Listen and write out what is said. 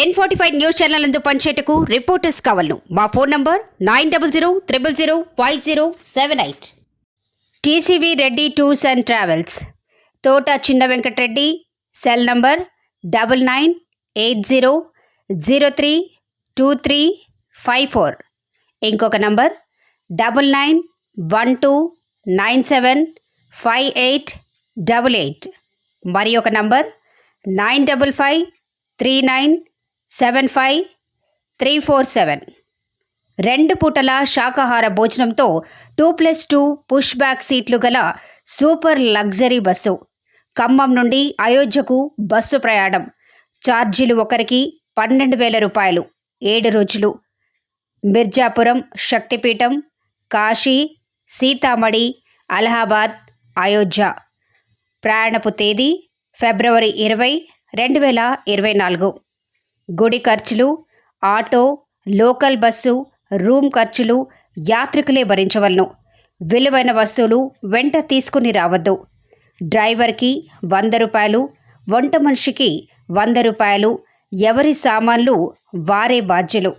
N forty five news channel అందు పనిచేయటకు reporters కావాలను. మా phone number nine double zero triple zero five zero seven eight TCV Reddy tours and travels Thota Chinna Venkatareddy cell number double nine eight zero zero three two three five four ఇంకొక number double nine one two nine seven five eight double eight మరి ఒక number nine double five three nine seven five three four seven. రెండు పూటల శాకాహార భోజనంతో two plus two push back సీట్లు గల super luxury bus Khammam నుండి అయోధ్యకు బస్సు ప్రయాణం. ఛార్జీలు ఒకరికి పన్నెండు వేల రూపాయలు. ఏడు రోజులు. మిర్జాపురం శక్తిపీఠం కాశీ సీతామణి అలహాబాద్ అయోధ్య. ప్రయాణపు తేదీ ఫిబ్రవరి ఇరవై రెండు వేల ఇరవై నాలుగు. గుడి ఖర్చులు ఆటో లోకల్ బస్సు రూమ్ ఖర్చులు యాత్రికులే భరించవలను. విలువైన వస్తువులు వెంట తీసుకుని రావద్దు. డ్రైవర్కి వంద రూపాయలు వంట మనిషికి వంద రూపాయలు ఎవరి సామాన్లు వారే బాధ్యులు.